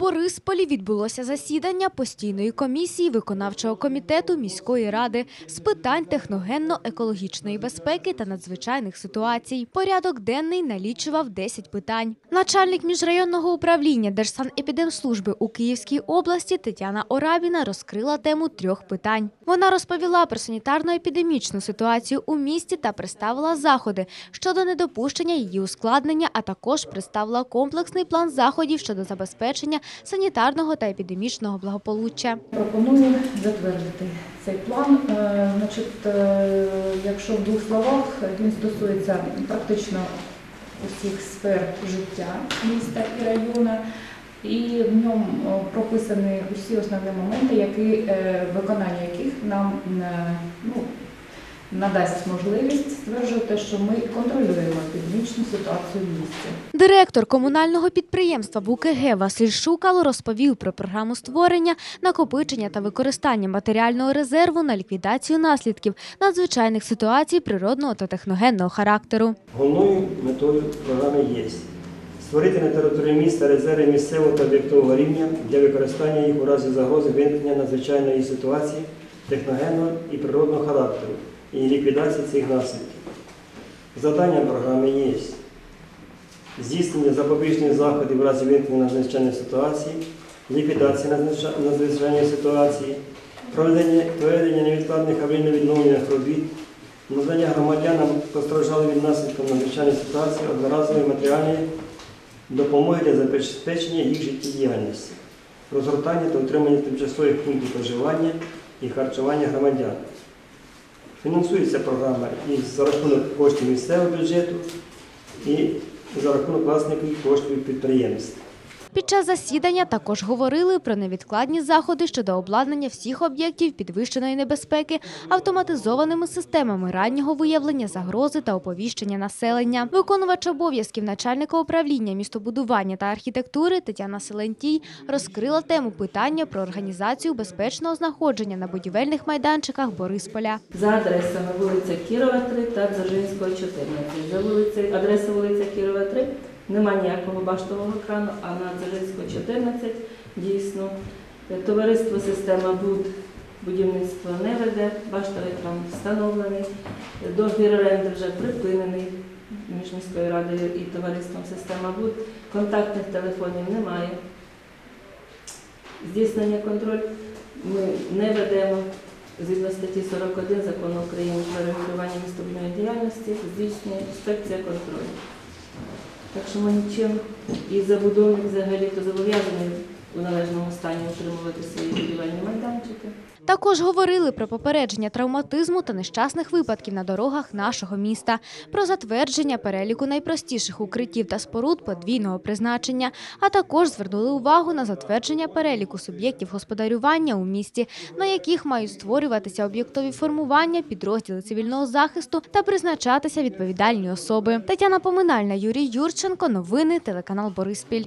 Борисполі відбулося засідання постійної комісії виконавчого комітету міської ради з питань техногенно-екологічної безпеки та надзвичайних ситуацій. Порядок денний налічував 10 питань. Начальник міжрайонного управління Держсанепідемслужби у Київській області Тетяна Орабіна розкрила тему трьох питань. Вона розповіла про санітарно-епідемічну ситуацію у місті та представила заходи щодо недопущення її ускладнення, а також представила комплексний план заходів щодо забезпечення санітарного та епідемічного благополуччя. Пропоную затвердити цей план. Е, Значить, е, якщо в двох словах, він стосується практично усіх сфер життя міста і району, і в ньому е, прописані усі основні моменти, які, виконання яких нам ну, надасть можливість стверджувати, що ми контролюємо епідемічну ситуацію в місті. Директор комунального підприємства БУКГ Василь Шукало розповів про програму створення, накопичення та використання матеріального резерву на ліквідацію наслідків надзвичайних ситуацій природного та техногенного характеру. Головною метою програми є створити на території міста резерви місцевого та об'єктового рівня для використання їх у разі загрози виникнення надзвичайної ситуації техногенного і природного характеру і ліквідації цих наслідків. Завданням програми є здійснення запобіжних заходів в разі виникнення надзвичайної ситуації, ліквідації надзвичайної ситуації, проведення, проведення невідкладних аварійно-відновлених робіт, надання громадянам, постраждалим від наслідків надзвичайної ситуації, одноразової матеріальної допомоги для забезпечення їх життєдіяльності, розгортання та утримання тимчасових пунктів проживання і харчування громадян. Фінансується програма і за рахунок коштів місцевого бюджету, і за рахунок власників коштів підприємств. Під час засідання також говорили про невідкладні заходи щодо обладнання всіх об'єктів підвищеної небезпеки автоматизованими системами раннього виявлення загрози та оповіщення населення. Виконувач обов'язків начальника управління містобудування та архітектури Тетяна Селентій розкрила тему питання про організацію безпечного знаходження на будівельних майданчиках Борисполя. за адресами вулиця Кірова, 3 та Дзержинського, 14. За вулицею, адреса вулиця Кірова, 3 нема ніякого баштового екрану, а на Дзержинського, 14 дійсно. Е, Товариство система БУД будівництво не веде, баштовий екран встановлений, Е, договір оренди вже припинений між міською радою і товариством система БУД. Контактних телефонів немає. Здійснення контроль ми не ведемо. Згідно статті 41 закону України про регулювання містобудівної діяльності здійснює інспекція контролю. Так що ми нічим і забудовник взагалі то зобов'язаний у належному стані утримувати свої будівельні. Також говорили про попередження травматизму та нещасних випадків на дорогах нашого міста, про затвердження переліку найпростіших укриттів та споруд подвійного призначення, а також звернули увагу на затвердження переліку суб'єктів господарювання у місті, на яких мають створюватися об'єктові формування, підрозділи цивільного захисту та призначатися відповідальні особи. Тетяна Поминальна, Юрій Юрченко. Новини телеканал Бориспіль.